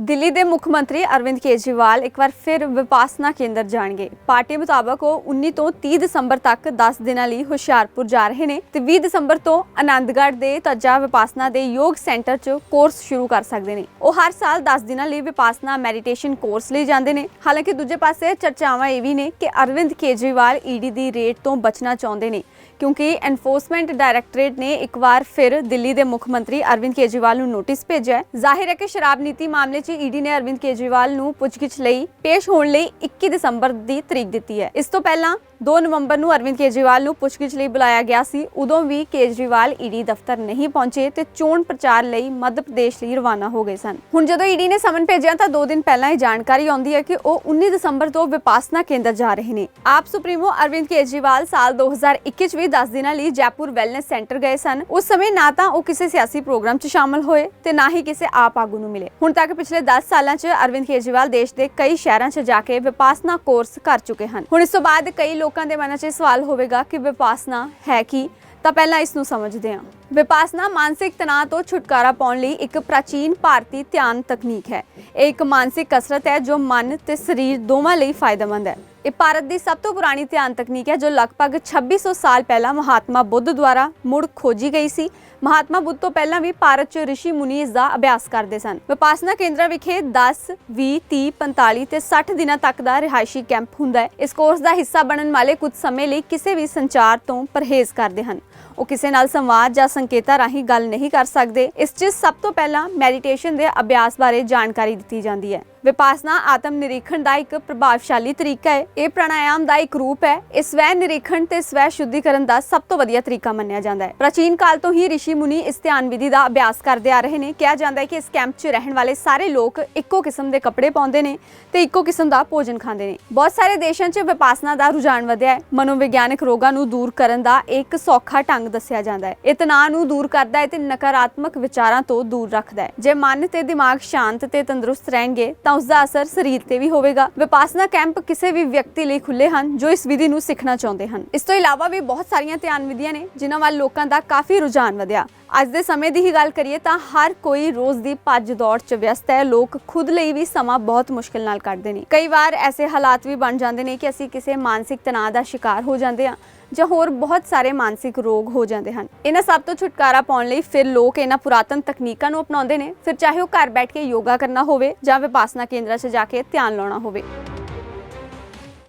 ਦਿੱਲੀ ਦੇ ਮੁੱਖ ਮੰਤਰੀ ਅਰਵਿੰਦ ਕੇਜਰੀਵਾਲ ਇੱਕ ਵਾਰ ਫਿਰ ਵਿਪਾਸਨਾ ਕੇਂਦਰ ਜਾਣਗੇ। ਪਾਰਟੀ ਮੁਤਾਬਕ ਉਹ 19 ਤੋਂ 30 ਦਸੰਬਰ ਤੱਕ 10 ਦਿਨਾਂ ਲਈ ਹੁਸ਼ਿਆਰਪੁਰ ਜਾ ਰਹੇ ਨੇ ਤੇ 20 ਦਸੰਬਰ ਤੋਂ ਆਨੰਦਗੜ੍ਹ ਦੇ ਤੱਜਾ ਵਿਪਾਸਨਾ ਦੇ ਯੋਗ ਸੈਂਟਰ 'ਚ ਕੋਰਸ ਸ਼ੁਰੂ ਕਰ ਸਕਦੇ ਨੇ। ਉਹ ਹਰ ਸਾਲ 10 ਦਿਨਾਂ ਲਈ ਵਿਪਾਸਨਾ ਮੈਡੀਟੇਸ਼ਨ ਕੋਰਸ ਲਈ ਜਾਂਦੇ ਨੇ। ਹਾਲਾਂਕਿ ਦੂਜੇ ਪਾਸੇ ਚਰਚਾਵਾਂ ਇਹ ਵੀ ਨੇ ਕਿ ਅਰਵਿੰਦ ਕੇਜਰੀਵਾਲ ਈਡੀ ਦੀ ਰੇਟ ਤੋਂ ਬਚਣਾ ਚਾਹੁੰਦੇ ਨੇ, ਕਿਉਂਕਿ ਐਨਫੋਰਸਮੈਂਟ ਡਾਇਰੈਕਟੋਰੇਟ ਨੇ ਇੱਕ ਵਾਰ ਫਿਰ ਦਿੱਲੀ ਦੇ ਮੁੱਖ ਮੰਤਰੀ ਅਰਵਿੰਦ ਕੇਜਰੀਵਾਲ ਨੂੰ ਨੋਟਿਸ ਭੇਜਿਆ ਹੈ। ਜ਼ਾਹਿਰ ਹੈ ਕਿ ਸ਼ਰਾਬ ਨੀਤੀ ਮਾਮਲੇ 'ਚ ਈਡੀ ਨੇ ਅਰਵਿੰਦ ਕੇਜਰੀਵਾਲ ਨੂੰ ਪੁੱਛਗਿੱਛ ਲਈ ਪੇਸ਼ ਹੋਣ ਲਈ 21 ਦਸੰਬਰ ਦੀ ਤਰੀਕ ਦਿੱਤੀ ਹੈ। ਇਸ ਤੋਂ ਪਹਿਲਾਂ 2 ਨਵੰਬਰ ਨੂੰ ਅਰਵਿੰਦ ਕੇਜਰੀਵਾਲ ਨੂੰ ਪੁੱਛਗਿੱਛ ਲਈ ਬੁਲਾਇਆ ਗਿਆ ਸੀ। ਉਦੋਂ ਵੀ ਕੇਜਰੀਵਾਲ ਈਡੀ ਦਫ਼ਤਰ ਨਹੀਂ ਪਹੁੰਚੇ ਤੇ ਚੋਣ ਪ੍ਰਚਾਰ ਲਈ ਮੱਧ ਪ੍ਰਦੇਸ਼ ਲਈ ਰਵਾਨਾ ਹੋ ਗਏ ਸਨ। ਹੁਣ ਜਦੋਂ ਈਡੀ ਨੇ ਸਮਨ ਭੇਜਿਆ ਤਾਂ 2 ਦਿਨ ਪਹਿਲਾਂ ਇਹ ਜਾਣਕਾਰੀ ਆਉਂਦੀ ਹੈ ਕਿ ਉਹ 19 ਦਸੰਬਰ ਤੋਂ ਵਿਪਾਸਨਾ ਕੇਂਦਰ ਜਾ ਰਹੇ ਨੇ। ਆਪ ਸੁਪਰੀਮੋ ਅਰਵਿੰਦ ਕੇਜਰੀਵਾਲ ਸਾਲ 2021 ਚ ਵੀ 10 ਦਿਨਾਂ ਲਈ ਜੈਪੁਰ ਵੈਲਨੈਸ ਸੈਂਟਰ ਗਏ ਸਨ। ਉਸ ਸਮੇਂ ਨਾ ਤਾਂ ਉਹ ਕਿਸੇ ਸਿਆਸੀ ਪ੍ਰੋਗਰਾਮ 'ਚ ਸ਼ਾਮਲ ਹੋਏ ਤੇ ਨਾ ਹੀ ਕਿਸੇ ਆਪ ਆਗੂ ਨੂੰ ਮਿਲੇ। ਹੁਣ ਤੱਕ ਪਿਛਲੇ 10 ਸਾਲਾਂ 'ਚ ਅਰਵਿੰਦ ਕੇਜਰੀਵਾਲ ਦੇਸ਼ ਦੇ ਕਈ ਸ਼ਹਿਰਾਂ 'ਚ ਜਾ ਕੇ ਵਿਪਾਸਨਾ ਕੋਰਸ ਕਰ ਚੁੱਕੇ ਹਨ। ਹੁਣ ਇਸ ਤੋਂ ਬਾਅਦ ਕਈ ਲੋਕਾਂ ਦੇ ਮਨਾਂ 'ਚ ਇਹ ਸਵਾਲ ਹੋਵੇਗਾ ਕਿ ਵਿਪਾਸਨਾ ਹੈ ਕੀ? ਤਾਂ ਪਹਿਲਾਂ ਇਸ ਨੂੰ ਸਮਝਦੇ ਹਾਂ। ਵਿਪਾਸਨਾ ਮਾਨਸਿਕ ਤਣਾਅ ਤੋਂ ਛੁਟਕਾਰਾ ਪਾਉਣ ਲਈ ਇੱਕ ਪ੍ਰਾਚੀਨ ਭਾਰਤੀ ਧਿਆਨ ਤਕਨੀਕ ਹੈ। ਇਹ ਇੱਕ ਮਾਨਸਿਕ ਕਸਰਤ ਹੈ ਜੋ ਮਨ ਤੇ ਸਰੀਰ ਦੋਵਾਂ ਲਈ ਫਾਇਦੇਮੰਦ ਹੈ। ਇਹ ਭਾਰਤ ਦੀ ਸਭ ਤੋਂ ਪੁਰਾਣੀ ਧਿਆਨ ਤਕਨੀਕ ਹੈ, ਜੋ ਲਗਭਗ 2600 ਸਾਲ ਪਹਿਲਾਂ ਮਹਾਤਮਾ ਬੁੱਧ ਦੁਆਰਾ ਮੁੜ ਖੋਜੀ ਗਈ ਸੀ। ਮਹਾਤਮਾ ਬੁੱਧ ਤੋਂ ਪਹਿਲਾਂ ਵੀ ਭਾਰਤ 'ਚ ਰਿਸ਼ੀ ਮੁਨੀ ਇਸ ਦਾ ਅਭਿਆਸ ਕਰਦੇ ਸਨ। ਵਿਪਾਸਨਾ ਕੇਂਦਰਾਂ ਵਿਖੇ 10 20 30 45 ਤੇ 60 ਦਿਨਾਂ ਤੱਕ ਦਾ ਰਿਹਾਇਸ਼ੀ ਕੈਂਪ ਹੁੰਦਾ ਹੈ। ਇਸ ਕੋਰਸ ਦਾ ਹਿੱਸਾ ਬਣਨ ਵਾਲੇ ਕੁਝ ਸਮੇਂ ਲਈ ਕਿਸੇ ਵੀ ਸੰਚਾਰ ਤੋਂ ਪਰਹੇਜ਼ ਕਰਦੇ ਹਨ। ਉਹ ਕਿਸੇ ਨਾਲ ਸੰਵਾਦ ਜਾਂ ਸੰਕੇਤਾਂ ਰਾਹੀਂ ਗੱਲ ਨਹੀਂ ਕਰ ਸਕਦੇ। ਇਸ 'ਚ ਸਭ ਤੋਂ ਪਹਿਲਾਂ ਮੈਡੀਟੇਸ਼ਨ ਦੇ ਅਭਿਆਸ ਬਾਰੇ ਜਾਣਕਾਰੀ ਦਿੱਤੀ ਜਾਂਦੀ ਹੈ। ਵਿਪਾਸਨਾ ਆਤਮ ਨਿਰੀਖਣ ਦਾ ਇੱਕ ਪ੍ਰਭਾਵਸ਼ਾਲੀ ਤਰੀਕਾ ਹੈ। ਇਹ ਪ੍ਰਾਣਾਯਾਮ ਦਾ ਇੱਕ ਰੂਪ ਹੈ। ਇਹ ਸਵੈ ਨਿਰੀਖਣ ਤੇ ਸਵੈ ਸ਼ੁੱਧੀਕਰਨ ਦਾ ਸਭ ਤੋਂ ਵਧੀਆ ਤਰੀਕਾ ਮੰਨਿਆ ਜਾਂਦਾ ਹੈ। ਪ੍ਰਾਚੀਨ ਕਾਲ ਤੋਂ ਹੀ ਰਿਸ਼ੀ ਮੁਨੀ ਇਸ ਧਿਆਨ ਵਿਧੀ ਦਾ ਅਭਿਆਸ ਕਰਦੇ ਆ ਰਹੇ ਨੇ। ਕਿਹਾ ਜਾਂਦਾ ਹੈ ਕਿ ਇਸ ਕੈਂਪ 'ਚ ਰਹਿਣ ਵਾਲੇ ਸਾਰੇ ਲੋਕ ਇੱਕੋ ਕਿਸਮ ਦੇ ਕੱਪੜੇ ਪਾਉਂਦੇ ਨੇ ਤੇ ਇੱਕੋ ਕਿਸਮ ਦਾ ਭੋਜਨ ਖਾਂਦੇ ਨੇ। ਬਹੁਤ ਸਾਰੇ ਦੇਸ਼ਾਂ 'ਚ ਵਿਪਾਸਨਾ ਦਾ ਰੁਝਾਨ ਵਧਿਆ ਹੈ। ਮਨੋਵਿਗਿਆਨਕ ਰੋਗਾਂ ਨੂੰ ਦੂਰ ਕਰਨ ਦਾ ਇੱਕ ਸੌਖਾ ਢੰਗ ਦੱਸਿਆ ਜਾਂਦਾ ਹੈ। ਇਹ ਤਣਾਅ ਨੂੰ ਦੂਰ ਕਰਦਾ ਹੈ ਤੇ ਨਕਾਰਾਤਮਕ ਵਿਚਾਰਾਂ ਤੋਂ ਦੂਰ ਰੱਖਦਾ ਹੈ। ਜੇ ਮਨ ਤੇ ਦਿਮਾਗ ਸ਼ਾਂਤ ਤੇ ਤੰਦਰੁਸਤ ਰਹਿਣਗੇ ਤਾਂ ਉਸ ਦਾ ਅਸਰ ਸਰੀਰ ਤੇ ਵੀ ਹੋਵੇਗਾ। ਵਿਪਾਸਨਾ ਕੈਂਪ ਕਿਸੇ ਵੀ ਵਿਅਕਤੀ ਲਈ ਖੁੱਲੇ ਹਨ, ਜੋ ਇਸ ਵਿਧੀ ਨੂੰ ਸਿੱਖਣਾ ਚਾਹੁੰਦੇ ਹਨ। ਇਸ ਤੋਂ ਇਲਾਵਾ ਵੀ ਬਹੁਤ ਸਾਰੀਆਂ ਧਿਆਨ ਵਿਧੀਆਂ ਨੇ, ਜਿਨ੍ਹਾਂ ਵੱਲ ਲੋਕਾਂ ਦਾ ਕਾਫੀ ਰੁਝਾਨ ਵਧਿਆ। ਅੱਜ ਦੇ ਸਮੇਂ ਦੀ ਹੀ ਗੱਲ ਕਰੀਏ ਤਾਂ ਹਰ ਕੋਈ ਰੋਜ਼ ਦੀ ਭੱਜ ਦੌੜ 'ਚ ਵਿਅਸਤ ਹੈ। ਲੋਕ ਖੁਦ ਲਈ ਵੀ ਸਮਾਂ ਬਹੁਤ ਮੁਸ਼ਕਿਲ ਨਾਲ ਕੱਢਦੇ ਨੇ। ਕਈ ਵਾਰ ਐਸੇ ਹਾਲਾਤ ਵੀ ਬਣ ਜਾਂਦੇ ਨੇ ਕਿ ਅਸੀਂ ਕਿਸੇ ਮਾਨਸਿਕ ਤਣਾਅ ਦਾ ਸ਼ਿਕਾਰ ਹੋ ਜਾਂਦੇ ਹਾਂ ਜਾਂ ਹੋਰ ਬਹੁਤ ਸਾਰੇ ਮਾਨਸਿਕ ਰੋਗ ਹੋ ਜਾਂਦੇ ਹਨ। ਇਹਨਾਂ ਸਭ ਤੋਂ ਛੁਟਕਾਰਾ ਪਾਉਣ ਲਈ ਫਿਰ ਲੋਕ ਇਹਨਾਂ ਪੁਰਾਤਨ ਤਕਨੀਕਾਂ ਨੂੰ ਅਪਣਾਉਂਦੇ ਨੇ। ਫਿਰ ਚਾਹੇ ਉਹ ਘਰ ਬੈਠ ਕੇ ਯੋਗਾ ਕਰਨਾ ਹੋਵੇ ਜਾਂ ਵਿਪਾਸਨਾ ਕੇਂਦਰਾਂ 'ਚ ਜਾ ਕੇ ਧਿਆਨ ਲਾਉਣਾ ਹੋਵੇ।